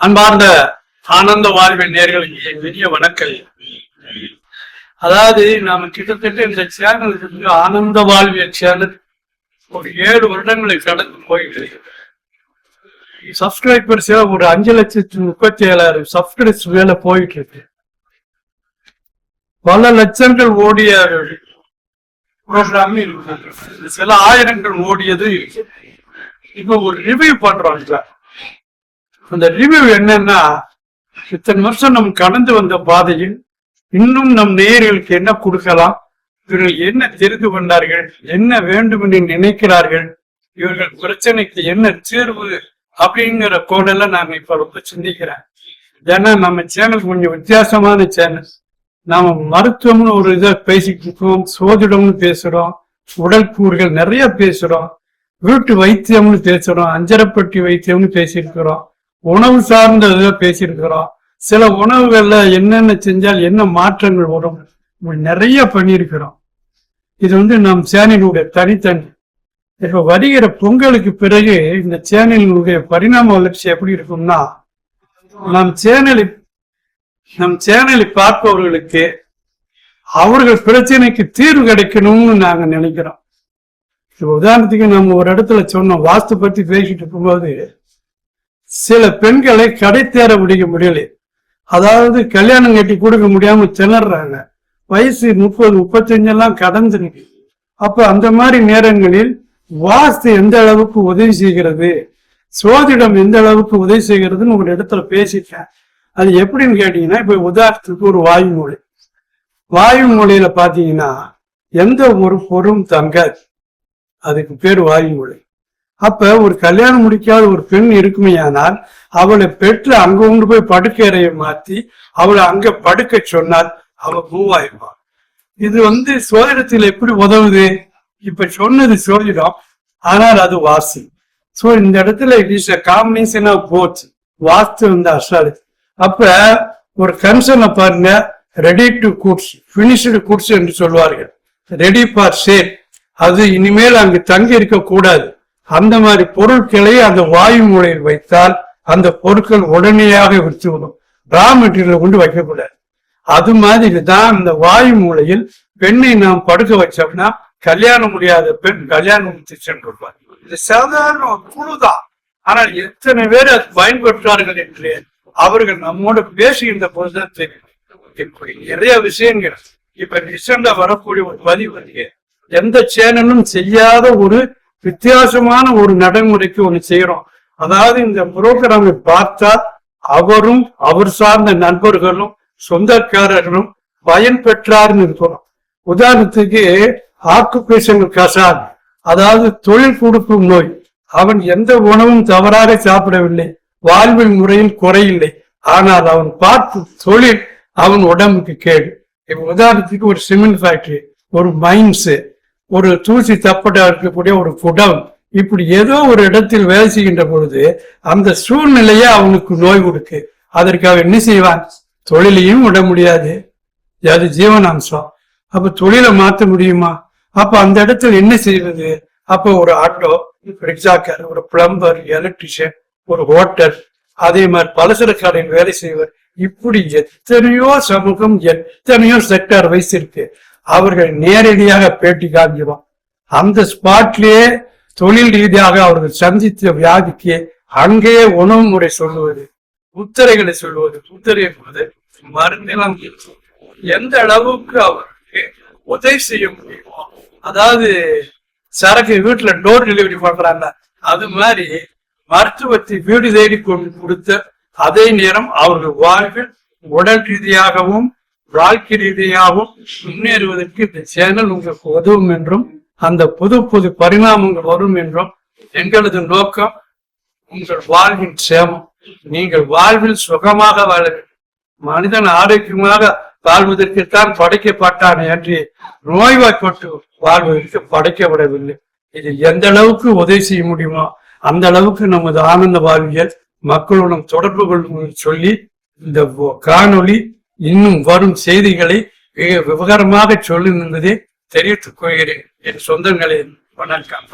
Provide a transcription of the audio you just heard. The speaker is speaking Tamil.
அன்பார்ந்த ஆனந்த வாழ்வின் நேர்களுக்கு என் பெரிய வணக்கம் அதாவது நாம கிட்டத்தட்ட இந்த சேனல் ஆனந்த வாழ்வியல் சேனல் ஒரு ஏழு வருடங்களை கடந்து போயிட்டு சப்ஸ்கிரைபர்ஸ் ஒரு அஞ்சு லட்சத்தி முப்பத்தி ஏழாயிரம் சப்ஸ்கிரைபர்ஸ் மேல போயிட்டு இருக்கு. பல லட்சங்கள் ஓடிய ப்ரோக்ராம் சில ஆயிரங்கள் ஓடியது இருக்கு. இப்ப ஒரு ரிவ்யூ பண்றோம் அந்த ரிவ்யூ என்னன்னா இத்தனை வருஷம் நம்ம கடந்து வந்த பாதையில் இன்னும் நம் நேயர்களுக்கு என்ன கொடுக்கலாம்? இவர்கள் என்ன தெரிந்து கொண்டார்கள்? என்ன வேண்டும் என்று நினைக்கிறார்கள்? இவர்கள் பிரச்சனைக்கு என்ன தீர்வு? அப்படிங்கிற கோடெல்லாம் நான் இப்ப ரொம்ப சிந்திக்கிறேன். ஏன்னா நம்ம சேனல் கொஞ்சம் வித்தியாசமான சேனல் நாம மருத்துவம்னு ஒரு இதை பேசிட்டு இருக்கோம் சோதிடம்னு பேசுறோம் உடல் கூறுகள் நிறைய பேசுறோம் வீட்டு வைத்தியம்னு பேசுறோம் அஞ்சரப்பட்டி வைத்தியம்னு பேசியிருக்கிறோம். உணவு சார்ந்த பேசியிருக்கிறோம். சில உணவுகள்ல என்னென்ன செஞ்சால் என்ன மாற்றங்கள் வரும்? நிறைய பண்ணியிருக்கிறோம். இது வந்து நம் சேனலினுடைய தனித்தனி இப்ப வருகிற பொங்கலுக்கு பிறகு இந்த சேனலினுடைய பரிணாம வளர்ச்சி எப்படி இருக்கும்னா நம் சேனலை நம் சேனலை பார்ப்பவர்களுக்கு அவர்கள் பிரச்சனைக்கு தீர்வு கிடைக்கணும்னு நாங்க நினைக்கிறோம். இப்ப உதாரணத்துக்கு நம்ம ஒரு இடத்துல சொன்னோம் வாஸ்து பத்தி பேசிட்டு இருக்கும்போது சில பெண்களை கடை தேர முடிய முடியல. அதாவது கல்யாணம் கட்டி கொடுக்க முடியாம திணறாங்க. வயசு முப்பது முப்பத்தஞ்செல்லாம் கடந்துருக்கு அப்ப அந்த மாதிரி நேரங்களில் வாஸ்து எந்த அளவுக்கு உதவி செய்கிறது? சோதிடம் எந்த அளவுக்கு உதவி செய்கிறதுன்னு ஒரு இடத்துல பேசிட்டேன் அது எப்படின்னு கேட்டீங்கன்னா இப்ப உதாரணத்துக்கு ஒரு வாயு மூலை வாயு மூலையில பாத்தீங்கன்னா எந்த ஒரு பொருளும் தங்காது அதுக்கு பேர் வாயு மொழி அப்ப ஒரு கல்யாணம் முடிக்காத ஒரு பெண் இருக்குமையானால் அவளை பெற்று அங்க கொண்டு போய் படுக்கையறையை மாத்தி அவளை அங்க படுக்க சொன்னால் அவ மூவாயிருவான் இது வந்து சோதிடத்தில் எப்படி உதவுது? இப்ப சொன்னது சோதிடம் ஆனால் அது வாசி. சோ இந்த இடத்துல it is a combination of both vastu வந்து அசாடு அப்ப ஒரு கன்சர்னை பாருங்க ready to goods finished goods என்று சொல்வார்கள். ரெடி ஃபார் சேல் அது இனிமேல் அங்கு தங்கி இருக்க கூடாது அந்த மாதிரி பொருட்களை அந்த வாயு மூலையில் வைத்தால் அந்த பொருட்கள் உடனடியாக விற்றுவிடும் ரா மெட்டீரியல் கொண்டு வைக்கக்கூடாது. அது மாதிரி தான் இந்த வாயு மூலையில் பெண்ணை நாம் படுக்க வச்சோம்னா கல்யாணம் முடியாத பெண் கல்யாணம் முடித்து சென்றிருப்பார் இது சாதாரண ஒரு குழுதான் ஆனால் எத்தனை பேர் அது பயன்பெற்றார்கள் என்று அவர்கள் நம்மோடு பேசுகின்ற போதுதான் தெரியும். இப்படி நிறைய விஷயங்கள். இப்ப ரீசெண்டா வரக்கூடிய ஒரு பதிவு எந்த சேனலும் செய்யாத ஒரு வித்தியாசமான ஒரு நடைமுறைக்கு ஒண்ணு செய்யறோம் அதாவது இந்த புரோகிராமை பார்த்தா அவரும் அவர் சார்ந்த நண்பர்களும் சொந்தக்காரர்களும் பயன் பெற்றார்னு இருக்கிறோம் உதாரணத்துக்கு ஆக்குபேஷன் கசான் அதாவது தொழில் கொடுக்கும் நோய் அவன் எந்த உணவும் தவறாக சாப்பிடவில்லை வாழ்வில் முறையில் குறையில்லை ஆனால் அவன் பார்த்து தொழில் அவன் உடம்புக்கு கேடு. இப்ப உதாரணத்துக்கு ஒரு சிமெண்ட் ஃபேக்டரி ஒரு மைன்ஸ் ஒரு தூசி தப்பட்டா இருக்கக்கூடிய ஒரு குடம். இப்படி ஏதோ ஒரு இடத்தில் வேலை செய்கின்ற பொழுது அந்த சூழ்நிலையே அவனுக்கு நோய் கொடுக்கு. அதற்கு அவன் என்ன செய்வான்? தொழிலையும் விட முடியாது. அது ஜீவனாம்சம். அப்ப தொழிலை மாத்த முடியுமா? அப்ப அந்த இடத்துல என்ன செய்வது? அப்ப ஒரு ஆட்டோ ரிக்ஷாக்கார் ஒரு பிளம்பர் எலக்ட்ரிஷியன் ஒரு ஹோட்டல் அதே மாதிரி பலசர வேலை செய்வர். இப்படி எத்தனையோ சமூகம் எத்தனையோ செக்டர் வைஸ் இருக்கு அவர்கள் நேரடியாக பேட்டி காமிக்கிறோம் அந்த ஸ்பாட்லயே தொழில் ரீதியாக அவர்கள் சந்தித்த வியாதிக்கு அங்கேயே உணவு முறை சொல்லுவது முத்திரைகளை சொல்லுவது முத்திரை என்பது மருந்தெல்லாம் எந்த அளவுக்கு அவருக்கு உதவி செய்ய முடியுமோ அதாவது சரக்கு வீட்டுல டோர் டெலிவரி பண்றாங்க அது மாதிரி மருத்துவத்தை வீடு தேடி கொண்டு கொடுத்த அதே நேரம் அவர்கள் வாழ்வில் உடல் ரீதியாகவும் வாழ்க்கை ரீதியாகவும் முன்னேறுவதற்கு இந்த சேனல் உங்களுக்கு உதவும் என்றும் அந்த புது புது பரிணாமங்கள் வரும் என்றும் எங்களது நோக்கம் உங்கள் வாழ்வின் சேமம். நீங்கள் வாழ்வில் சுகமாக வாழ மனிதன் ஆரோக்கியமாக வாழ்வதற்குத்தான் படைக்கப்பட்டான் என்று நோய்வாய்ப்பட்டு வாழ்வதற்கு படைக்கப்படவில்லை. இது எந்த அளவுக்கு உதவி செய்ய முடியுமோ அந்த அளவுக்கு நமது ஆனந்த வாழ்வியல் மக்களுடன் தொடர்பு கொள்ளும் சொல்லி இந்த காணொளி இன்னும் வரும் செய்திகளை மிக விவகாரமாக சொல்லும் என்பதை தெரிவித்துக் கொள்கிறேன். என் சொந்தங்களின் வணக்கம்.